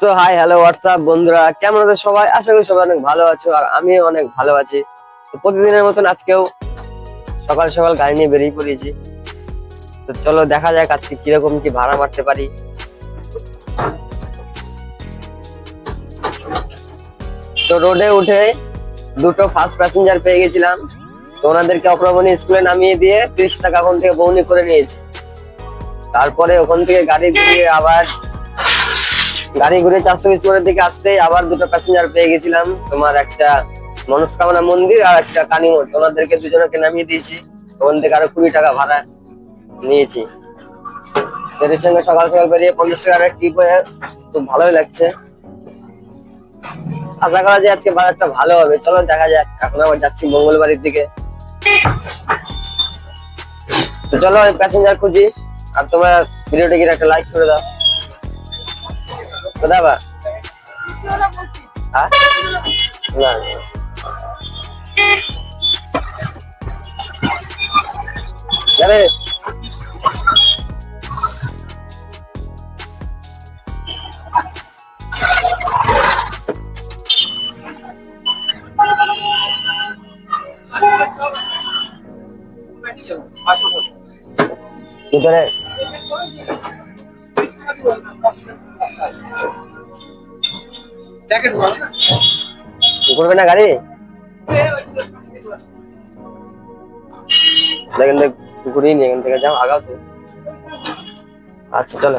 তো hi hello WhatsApp বন্ধুরা? কেমন সবাই? আশা করি সবাই অনেক ভালো আছো আর আমিও অনেক ভালো আছি। তো প্রতিদিনের মতন আজকেও সকাল সকাল গাড়ি নিয়ে বেরিয়ে পড়েছি। তো চলো দেখা যাক আজকে কীরকম কি ভাড়া মারতে পারি। তো রোডে উঠে দুটো ফার্স্ট প্যাসেঞ্জার পেয়ে গেছিলাম। ওনাদেরকে অক্রমণী স্কুলে নামিয়ে দিয়ে তিরিশ টাকা ওখান থেকে বৌনি করে নিয়েছি। তারপরে ওখান থেকে গাড়ি ঘুরিয়ে আবার গাড়ি ঘুরে চারশো বিশ দিকে আসতে আবার দুটো প্যাসেঞ্জার পেয়ে গেছিলাম। তোমার একটা মনস্কামনা মন্দির আর একটা কালী মঠ। ওনাদেরকে দুজনকে নামিয়ে দিয়েছি। ওখান থেকে আরও কুড়ি টাকা ভাড়া নিয়েছি। এদের সঙ্গে সকাল সকাল বেরিয়ে পঞ্চাশ টাকার ট্রিপ হয়ে খুব ভালোই লাগছে। আশা করা যায় আজকে বাজারটা ভালো হবে। চলো দেখা যাক। এখন আবার যাচ্ছি মঙ্গলবাড়ির দিকে। তো চলো, আমি প্যাসেঞ্জার খুঁজি, আর তোমার ভিডিওটা গিয়ে একটা লাইক করে দাও। তো বা? হ্যাঁ? না না। ভিতরে। করবে না। গাড়ি? দেখেন দেখ ঘুরিয়ে নিয়ে এখান থেকে যাও আগাও তো। আচ্ছা চলো।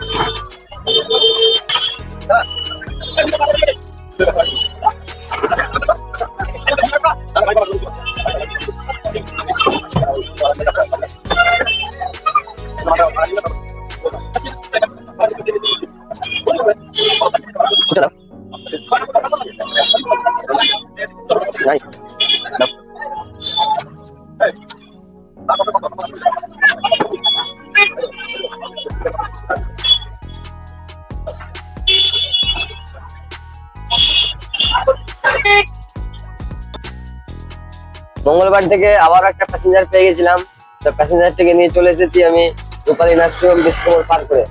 মঙ্গলবার থেকে আবার একটা প্যাসেঞ্জার পেয়ে গেছিলাম। তো প্যাসেঞ্জার থেকে নিয়ে চলে এসেছি আমি রূপালী নার্সিংহোম বিষ্ণুপুর পার করে।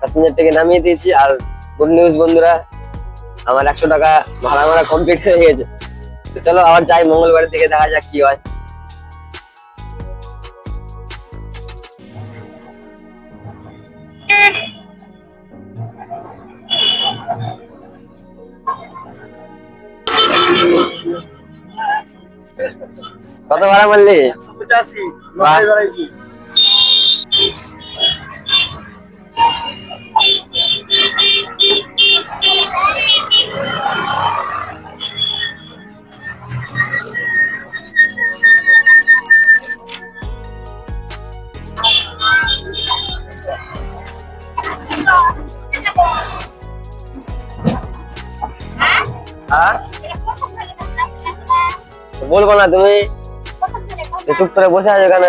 প্যাসেঞ্জার থেকে নামিয়ে দিয়েছি আর গুড নিউজ বন্ধুরা। আমার একশো টাকা ভাড়া ভাড়া কমপ্লিট হয়ে গেছে। তো চলো আবার যাই মঙ্গলবারের দিকে দেখা যাক কি হয়। কত ভাড়া মারলি পঁচাশি বলব না তুমি। চুপ করে বসে আছো কেন?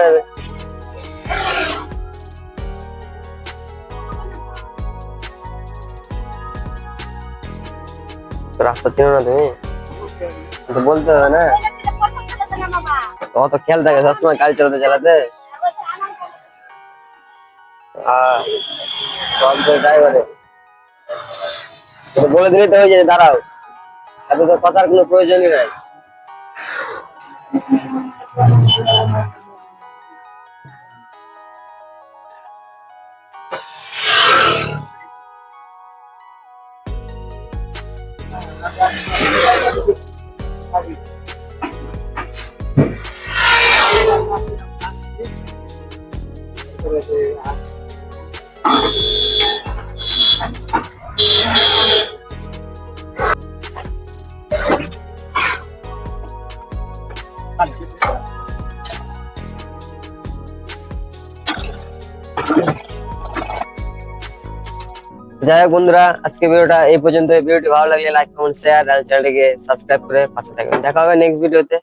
রাস্তা চিনো না তুমি? তো বলতে হবে না। অত খেয়াল থাকে সবসময় গাড়ি চালাতে চালাতে। সব বলে দিলে তো হয়ে যায় দাঁড়াও। এত তো কথার কোনো প্রয়োজনই নাই। যাই হোক বন্ধুরা আজকে ভিডিওটা এই পর্যন্ত ভিডিওটি ভালো লাগলে লাইক কমেন্ট শেয়ার আর চ্যানেলটিকে সাবস্ক্রাইব করে পাশে থাকবেন দেখা হবে নেক্সট ভিডিওতে